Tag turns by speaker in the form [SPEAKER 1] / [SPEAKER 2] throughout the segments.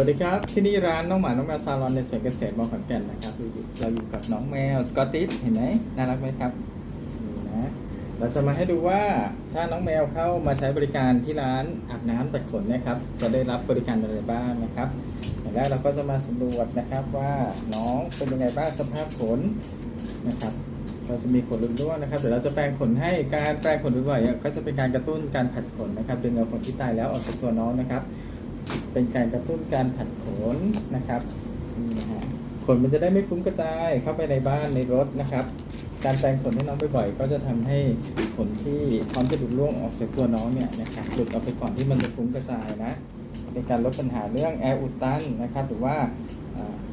[SPEAKER 1] วัสดีครับ ที่นี่ร้านน้องหมา น้องแมวซาลอนในสวนเกษตรมอขอนแก่นนะครับเราอยู่กับน้องแมวสกอตติชเห็นไหมน่ารักไหมครับนี่นะเราจะมาให้ดูว่าถ้าน้องแมวเข้ามาใช้บริการที่ร้านอาบน้ำตัดขนนะครับ จะได้รับบริการอะไรบ้างนะครับอย่างแรกเราก็จะมาสำรวจนะครับว่าน้องเป็นยังไงบ้างสภาพขนนะครับเราจะมีขนรุนร่วนนะครับเดี๋ยวเราจะแปรงขนให้การแปรงขนบ่อยๆเนี่ยก็จะเป็นการกระตุ้นการผัดขนนะครับดึงเอาขนที่ตายแล้วออกจากตัวน้องนะครับ เป็นการกระตุ้นการผัดขนนะครับนี่นะฮะขนมันจะได้ไม่ฟุ้งกระจายเข้าไปในบ้านในรถนะครับ การแปรงขนให้น้องบ่อยๆก็จะทำให้ขนที่พร้อมจะหลุดร่วงออกจากตัวน้องเนี่ยนะครับหลุดออกไปก่อนที่มันจะฟุ้งกระจายนะเป็นการลดปัญหาเรื่องแอร์อุดตันนะครับหรือว่า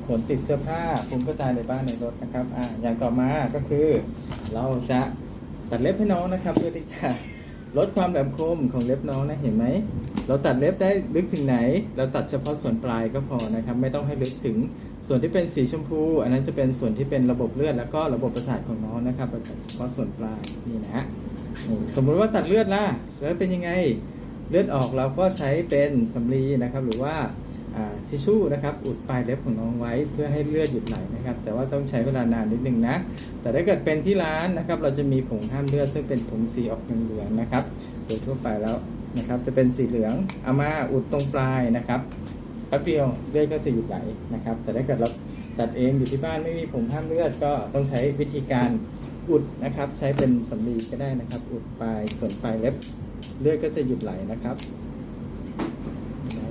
[SPEAKER 1] ขนติดเสื้อผ้าฟุ้งกระจายในบ้านในรถนะครับออย่างต่อมาก็คือ เราจะตัดเล็บให้น้องนะครับเพื่อที่จะ ลดความแหลมคมของเล็บน้องนะเห็นไหม เราตัดเล็บได้ลึกถึงไหน เราตัดเฉพาะส่วนปลายก็พอนะครับ ไม่ต้องให้ลึกถึงส่วนที่เป็นสีชมพู อันนั้นจะเป็นส่วนที่เป็นระบบเลือดแล้วก็ระบบประสาทของน้องนะครับเราตัดเฉพาะส่วนปลายนี่นะฮะสมมุติว่าตัดเลือดล่ะแล้วเป็นยังไงเลือดออกเราก็ใช้เป็นสำลีนะครับ หรือว่า ทิชชู่นะครับอุดปลายเล็บของน้องไว้เพื่อให้เลือดหยุดไหลนะครับ แต่ว่าต้องใช้เวลานานนิดนึงนะ แต่ถ้าเกิดเป็นที่ร้านนะครับ เราจะมีผงห้ามเลือดซึ่งเป็นผงสีออกเหลืองๆนะครับโดยทั่วไปแล้วนะครับ จะเป็นสีเหลืองเอามาอุดตรงปลายนะครับแป๊บเดียวเลือดก็จะหยุดไหลนะครับ แต่ถ้าเกิดเราตัดเองอยู่ที่บ้านไม่มีผงห้ามเลือดก็ต้องใช้วิธีการอุดนะครับ ใช้เป็นสำลีก็ได้นะครับ อุดปลายส่วนปลายเล็บเลือดก็จะหยุดไหลนะครับ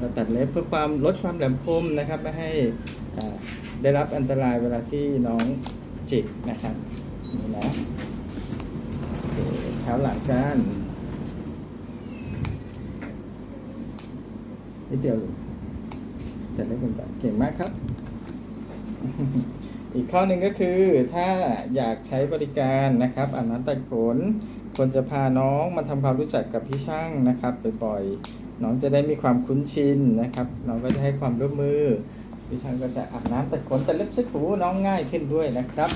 [SPEAKER 1] เราตัดเล็บเพื่อความลดความแหลมคมนะครับ ไม่ให้ได้รับอันตรายเวลาที่น้องจิกนะครับนี่นะเท้าหลังกันนิดเดียวลูกจัดเล็กเป็นก่อนเก่งมากครับ อีกข้อหนึ่งก็คือถ้าอยากใช้บริการนะครับอาบน้ำตัดขนควรจะพาน้องมาทำความรู้จักกับพี่ช่างนะครับบ่อยๆ น้องจะได้มีความคุ้นชินนะครับ น้องก็จะให้ความร่วมมือพี่ช่างก็จะอาบน้ำตัดขนตัดเล็บเช็ดถูน้องง่ายขึ้นด้วยนะครับ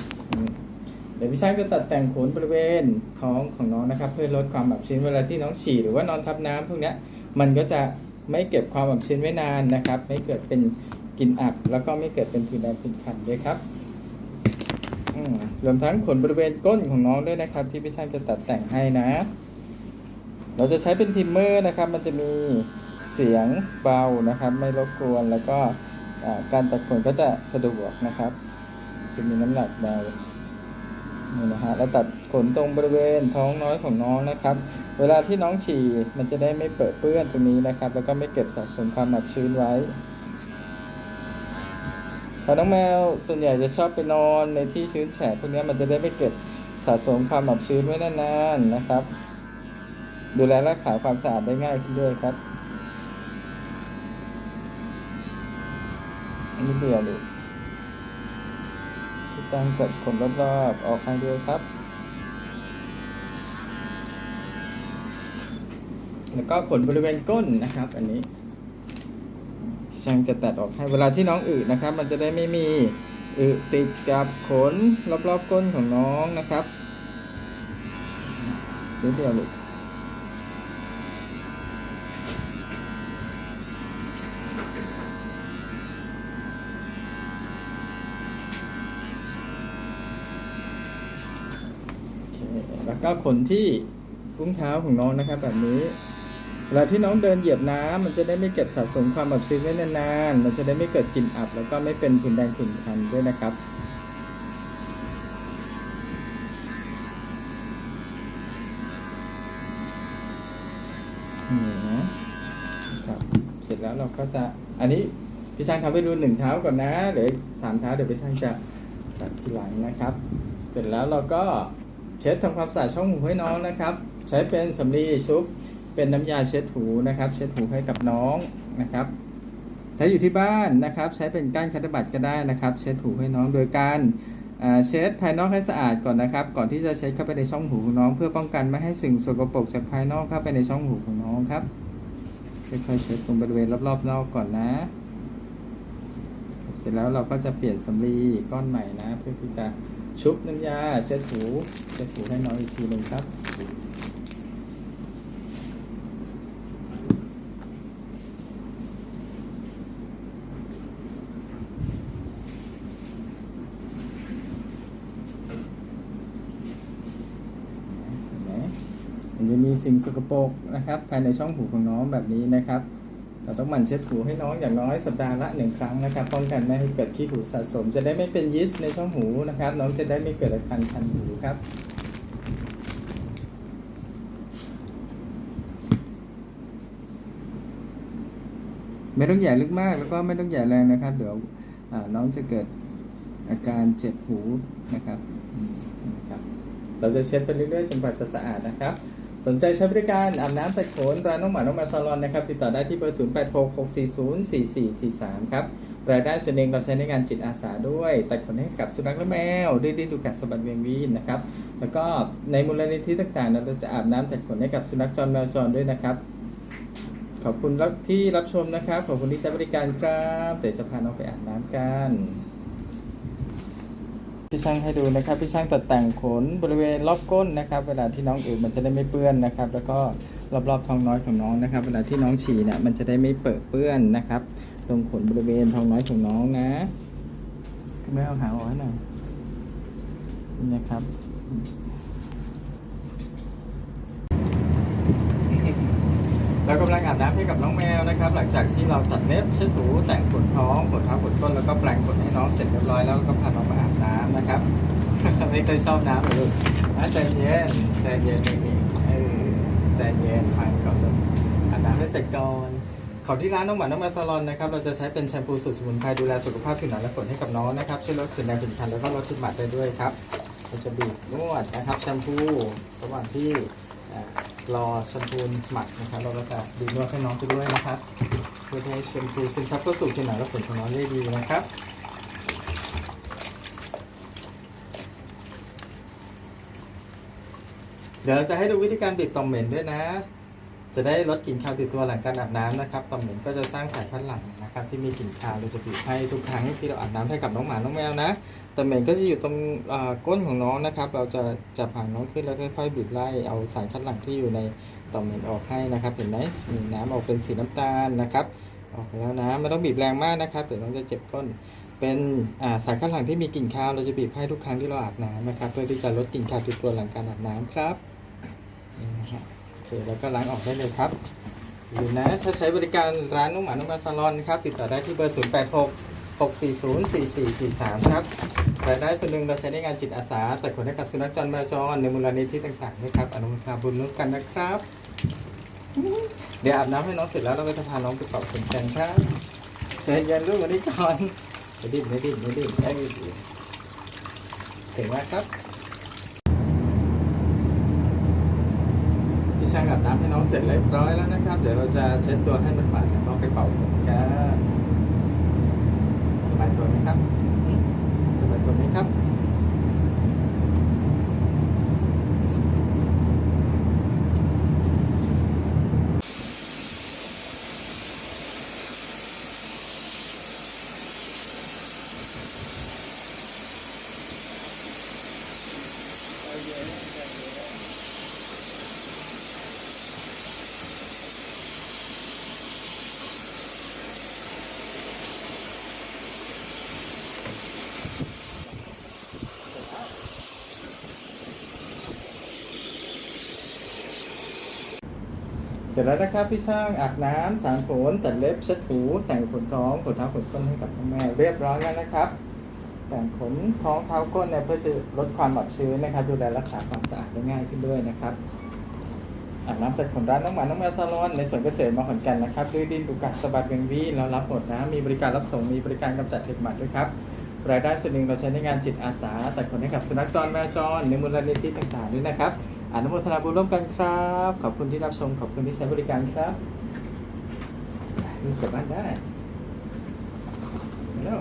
[SPEAKER 1] เดี๋ยวพี่ช่างจะตัดแต่งขนบริเวณท้องของน้องนะครับ เพื่อลดความอับชื้นเวลาที่น้องฉี่หรือว่านอนทับน้ำพวกนี้มันก็จะไม่เก็บความอับชื้นไว้นานนะครับ ไม่เกิดเป็นกลิ่นอับ แล้วก็ไม่เกิดเป็นผื่นแดงผื่นคันด้วยครับรวมทั้งขนบริเวณก้นของน้องด้วยนะครับ ที่พี่ช่างจะตัดแต่งให้นะ เราจะใช้เป็นทิมเมอร์นะครับ มันจะมีเสียงเบานะครับ ไม่รบกวนแล้วก็การตัดขนก็จะสะดวกนะครับจะมีน้ำหนักเบานี่นะฮะเราตัดขนตรงบริเวณท้องน้อยของน้องนะครับ เวลาที่น้องฉี่มันจะได้ไม่เปิดเปื้อนตรงนี้นะครับ แล้วก็ไม่เก็บสะสมความอับชื้นไว้พอน้องแมวส่วนใหญ่จะชอบไปนอนในที่ชื้นแฉะพวกนี้มันจะได้ไม่เก็บสะสมความอับชื้นไว้นานๆนะครับ ดูแลรักษาความสะอาดได้ง่ายขึ้นด้วยครับ อันนี้เบื่อลูกที่ตั้งกดขนรอบๆออกให้ด้วยครับ แล้วก็ขนบริเวณก้นนะครับ อันนี้ช่างจะตัดออกให้เวลาที่น้องอึนะครับ มันจะได้ไม่มีอึติดกับขนรอบๆก้นของน้องนะครับเดี๋ยวเดียวลูก ก็ขนที่กุ้งเท้าของน้องนะครับแบบนี้เวลาที่น้องเดินเหยียบน้ำมันจะได้ไม่เก็บสะสมความอับชื้นไว้นานๆ มันจะได้ไม่เกิดกลิ่นอับ แล้วก็ไม่เป็นผื่นแดงผื่นคันด้วยนะครับ ครับ เสร็จแล้วเราก็จะ อันนี้พี่ช่างทำให้ดูหนึ่งเท้าก่อนนะ เดี๋ยวสามเท้าเดี๋ยวพี่ช่างจะตัดทีหลังนะครับ เสร็จแล้วเราก็ เช็ดทำความสะอาดช่องหูให้น้องนะครับ ใช้เป็นสำลีชุบเป็นน้ำยาเช็ดหูนะครับ เช็ดหูให้กับน้องนะครับถ้าอยู่ที่บ้านนะครับ ใช้เป็นก้านคัตเตอร์บัตก็ได้นะครับ เช็ดหูให้น้องโดยการเช็ดภายนอกให้สะอาดก่อนนะครับ ก่อนที่จะเช็ดเข้าไปในช่องหูของน้อง เพื่อป้องกันไม่ให้สิ่งสกปรกจากภายนอกเข้าไปในช่องหูของน้องครับค่อยๆเช็ดตรงบริเวณรอบๆนอกก่อนนะ เสร็จแล้วเราก็จะเปลี่ยนสำลีก้อนใหม่นะ เพื่อที่จะ ชุบน้ำยาเช็ดหูเช็ดหูให้น้องอีกทีหนึ่งครับมันจะมีสิ่งสกปรกนะครับ ภายในช่องหูของน้องแบบนี้นะครับ เราต้องหมั่นเช็ดหูให้น้องอย่างน้อยสัปดาห์ละหนึ่งครั้งนะครับป้องกันไม่ให้เกิดขี้หูสะสม จะได้ไม่เป็นยีสต์ในช่องหูนะครับ น้องจะได้ไม่เกิดอาการคันหูครับไม่ต้องใหญ่ลึกมากแล้วก็ไม่ต้องใหญ่แรงนะครับ เดี๋ยวน้องจะเกิดอาการเจ็บหูนะครับนะครับ เราจะเช็ดไปเรื่อยๆจนกว่าจะสะอาดนะครับ สนใจใช้บริการอาบน้ำแต่ขนร้านน้องหมาน้องแมวซาลอนนะครับติดต่อได้ที่เบอร์ 0866404443 ครับรายได้ส่วนหนึ่งเราใช้ในงานจิตอาสาด้วย ตัดขนให้กับสุนัขและแมวดื้อดิ้นดูกัดสะบัดเวียงวีนนะครับแล้วก็ในมูลนิธิต่างๆ เราจะอาบน้ำแต่ขนให้กับสุนัขจรแมวจรด้วยนะครับ ขอบคุณที่รับชมนะครับ ขอบคุณที่ใช้บริการครับเดี๋ยวจะพาน้องไปอาบน้ำกัน พี่ช่างให้ดูนะครับพี่ช่างตัดแต่งขนบริเวณรอบก้นนะครับ เวลาที่น้องอืดมันจะได้ไม่เปื้อนนะครับ แล้วก็รอบๆท้องน้อยของน้องนะครับ เวลาที่น้องฉี่เนี่ยมันจะได้ไม่เปื้อนเปื้อนนะครับ ตรงขนบริเวณท้องน้อยของน้องนะคุณแม่เอาหางออกให้หน่อยนี่นะครับ เรากำลังอาบน้ำให้กับน้องแมวนะครับ หลังจากที่เราตัดเล็บเช็ดหูแต่งขนท้องขนเท้าขนก้นแล้วก็แปรงขนให้น้องเสร็จเรียบร้อยแล้วเราก็พาน้องมาอาบน้ำนะครับ ไม่เคยชอบน้ำเลยลูกใจเย็นใจเย็นนี่เออใจเย็นฟังก่อนลูกอาบน้ำให้เสร็จก่อนของที่ร้านน้องหมาน้องแมวซาลอนนะครับเราจะใช้เป็นแชมพูสูตรสมุนไพรดูแลสุขภาพผิวหนังและขนให้กับน้องนะครับช่วยลดกลิ่นแดงผิวคันแล้วก็ลดจุดหมัดได้ด้วยครับเราจะบีบนวดนะครับแชมพูระหว่างที่ รอแชมพูหมักนะครับเราก็จะดูนวดให้น้องไปด้วยนะครับเพื่อให้แชมพูซึมซับเข้าสู่ผิวหนังและผลของน้องได้ดีนะครับเดี๋ยวจะให้ดูวิธีการบีบต่อมเหม็นด้วยนะ จะได้ลดกลิ่นคาวติดตัวหลังการอาบน้ำนะครับต่อมเหม็นก็จะสร้างสายคัดหลั่งนะครับ ที่มีกลิ่นคาวเราจะบีบให้ทุกครั้งที่เราอาบน้ำให้กับน้องหมาน้องแมวนะต่อมเหม็นก็จะอยู่ตรงก้นของน้องนะครับ เราจะจับหางน้องขึ้นแล้วค่อยๆบีบไล่เอาสารคัดหลั่งที่อยู่ในต่อมเหม็นออกให้นะครับ เห็นไหมมีน้ำออกเป็นสีน้ำตาลนะครับออกแล้วนะไม่ต้องบีบแรงมากนะครับเดี๋ยวน้องจะเจ็บก้นเป็นาสารคัดหลั่งที่มีกลิ่นคาวเราจะบีบให้ทุกครั้งที่เราอาบน้ำนะครับ เพื่อที่จะลดกลิ่นคาวติดตัวหลังการอาบน้ำครับนี่นะครับ เคแล้วก็ล้างออกได้เลยครับหรือนะถ้าใช้บริการร้านนุ่มหมานุ่มแมวซาลอนครับ ติดต่อได้ที่เบอร์ 0 8 6 6 4 0 4 4 4 3 ครับรายได้ส่วนหนึ่งเราใช้ในงานจิตอาสา แต่คนให้กับสุนัขจรแมวจรในมูลนิธิต่างๆนะครับ อนุโมทนาบุญร่วมกันนะครับ เดี๋ยวอาบน้ำให้น้องเสร็จแล้วเราก็จะพาน้องไปเป่าขนกันครับใจเย็นลูกวันนี้ก่อนไม่ดิ้นไม่ดิ้นไม่ดิ้นได้ดีเก่งมากครับ ช่างอาบน้ำให้น้องเสร็จเรียบร้อยแล้วนะครับ เดี๋ยวเราจะเช็ดตัวให้มันผ่านแล้วก็ไปเป่าผมกับสบายตัวไหมครับสบายตัวไหมครับ ร็จแล้วนะครับพี่ช่างอาบน้ำสางขนตัดเล็บเช็ดหูแต่งขนท้องขนเท้าขนก้นให้กับพ่อแม่เรียบร้อยแล้วนะครับ แต่งขนท้องเท้าก้นเนี่ยเพื่อจะลดความอับชื้นนะครับ ดูแลรักษาความสะอาดได้ง่ายขึ้นด้วยนะครับอาบน้ำแต่ขนร้านน้องหมาน้องแมวซาลอนในสวนเกษตรมาขอนแก่นนะครับด้วยดินดูกัดสะบัดเวียงวีเรารับหมดนะมีบริการรับส่งมีบริการกำจัดเห็บหมัดด้วยครับรายได้ส่วนหนึ่งเราใช้ในงานจิตอาสาแต่ขนให้กับสุนัขจรแมวจรในมูลนิธิต่างๆด้วยนะครับ อนุโมทนาบุญร่วมกันครับ ขอบคุณที่รับชม ขอบคุณที่ใช้บริการครับนี่กลับบ้านได้แล้ว